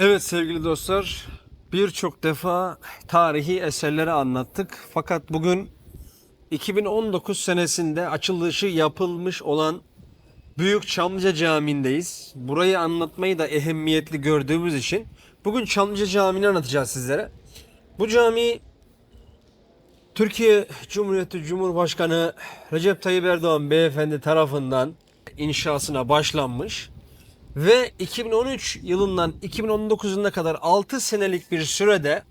Evet sevgili dostlar, birçok defa tarihi eserleri anlattık. Fakat bugün 2019 senesinde açılışı yapılmış olan Büyük Çamlıca Camii'ndeyiz. Burayı anlatmayı da ehemmiyetli gördüğümüz için bugün Çamlıca Camii'ni anlatacağız sizlere. Bu cami Türkiye Cumhuriyeti Cumhurbaşkanı Recep Tayyip Erdoğan beyefendi tarafından inşasına başlanmış ve 2013 yılından 2019 yılına kadar 6 senelik bir sürede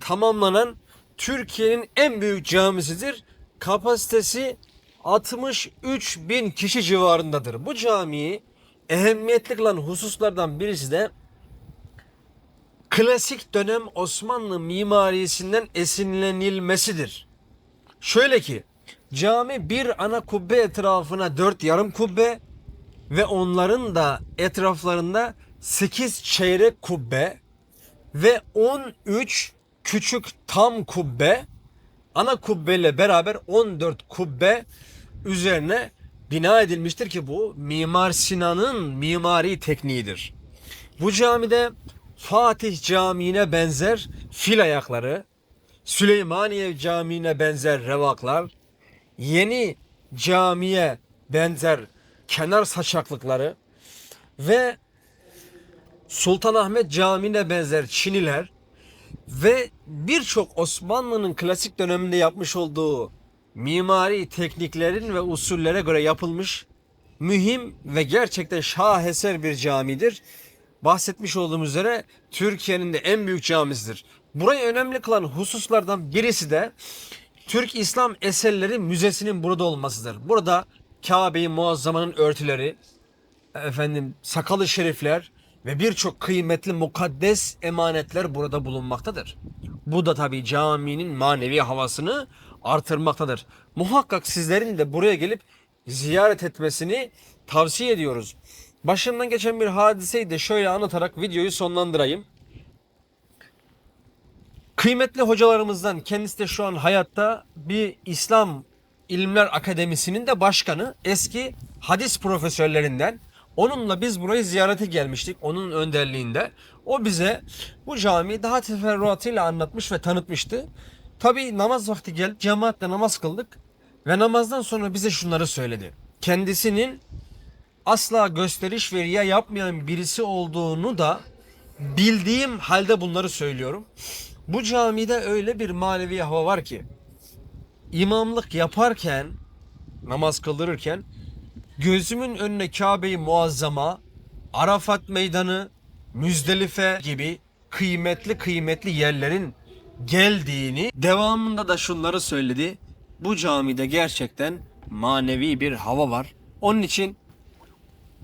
tamamlanan Türkiye'nin en büyük camisidir. Kapasitesi 63 bin kişi civarındadır. Bu camiyi ehemmiyetli kılan hususlardan birisi de klasik dönem Osmanlı mimarisinden esinlenilmesidir. Şöyle ki cami bir ana kubbe etrafına dört yarım kubbe ve onların da etraflarında 8 çeyrek kubbe ve 13 küçük tam kubbe ana kubbeyle beraber 14 kubbe üzerine bina edilmiştir ki bu Mimar Sinan'ın mimari tekniğidir. Bu camide Fatih Camii'ne benzer fil ayakları, Süleymaniye Camii'ne benzer revaklar, yeni camiye benzer kenar saçaklıkları ve Sultanahmet Camii'ne benzer çiniler ve birçok Osmanlı'nın klasik döneminde yapmış olduğu mimari tekniklerin ve usullere göre yapılmış mühim ve gerçekten şaheser bir camidir. Bahsetmiş olduğumuz üzere Türkiye'nin de en büyük camisidir. Burayı önemli kılan hususlardan birisi de Türk İslam Eserleri Müzesi'nin burada olmasıdır. Burada Kabe-i Muazzama'nın örtüleri, efendim sakalı şerifler ve birçok kıymetli mukaddes emanetler burada bulunmaktadır. Bu da tabii caminin manevi havasını artırmaktadır. Muhakkak sizlerin de buraya gelip ziyaret etmesini tavsiye ediyoruz. Başımdan geçen bir hadiseyi de şöyle anlatarak videoyu sonlandırayım. Kıymetli hocalarımızdan kendisi de şu an hayatta bir İslam İlimler Akademisi'nin de başkanı eski hadis profesörlerinden. Onunla biz burayı ziyarete gelmiştik onun önderliğinde. O bize bu camiyi daha teferruatıyla anlatmış ve tanıtmıştı. Tabi namaz vakti geldi cemaatle namaz kıldık ve namazdan sonra bize şunları söyledi. Kendisinin asla gösteriş ve riya yapmayan birisi olduğunu da bildiğim halde bunları söylüyorum. Bu camide öyle bir manevi hava var ki imamlık yaparken namaz kıldırırken gözümün önüne Kabe'yi muazzama, Arafat meydanı, Müzdelife gibi kıymetli kıymetli yerlerin geldiğini devamında da şunları söyledi. Bu camide gerçekten manevi bir hava var. Onun için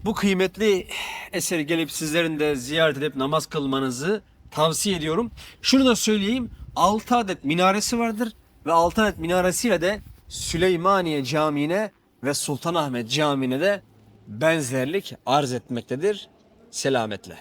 bu kıymetli eseri gelip sizlerin de ziyaret edip namaz kılmanızı tavsiye ediyorum. Şunu da söyleyeyim. 6 adet minaresi vardır ve 6 adet minaresiyle de Süleymaniye Camii'ne ve Sultanahmet Camii'ne de benzerlik arz etmektedir. Selametle.